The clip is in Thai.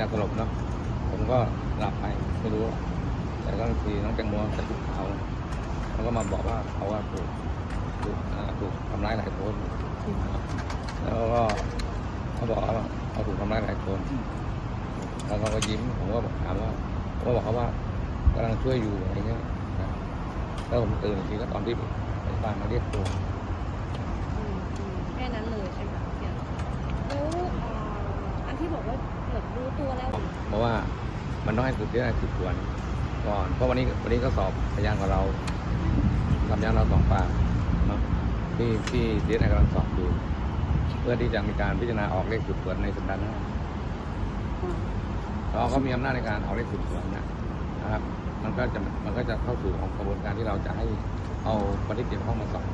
ยาสลบเนาะผมก็หลับไปไม่รู้ แต่ก็ทีน้องแตงโมกระตุกเขาเขาก็มาบอกว่าเขาว่าถูกถูกถูกทำร้ายหลายคนแล้วก็เขาบอกว่าเขาถูกทำร้ายหลายคนแล้วเขาก็ยิ้มผมก็บอกถามว่าผมก็บอกเขาว่ากำลังช่วยอยู่อะไรเงี้ยแล้วผมตื่นทีก็ตอนที่พยาบาลมาเรียกตัว อืมอืมแค่นั้นเลยใช่ไหมคะเนี่ยแล้วอ่าอันที่บอกว่าเหมือนรู้ตัวแล้ว เพ ราะว่ามันต้องให้สืบเรื่องสืบสวนก่อน เพราะวันนี้วันนี้ก็สอบพยานของเราทำพยานเราสองปากเนาะที่ที่เดียนกำลังสอบอยู่เพื่อที่จะมีการพิจารณาออกเลขสืบสวนในสัปดาห์หน้าเราก็มีอำนาจในการออกเลขสืบสวนนะนะครับ มันก็จะมันก็จะเข้าสู่ของกระบวนการที่เราจะให้เอาคนที่เกี่ยวข้องมาสอบ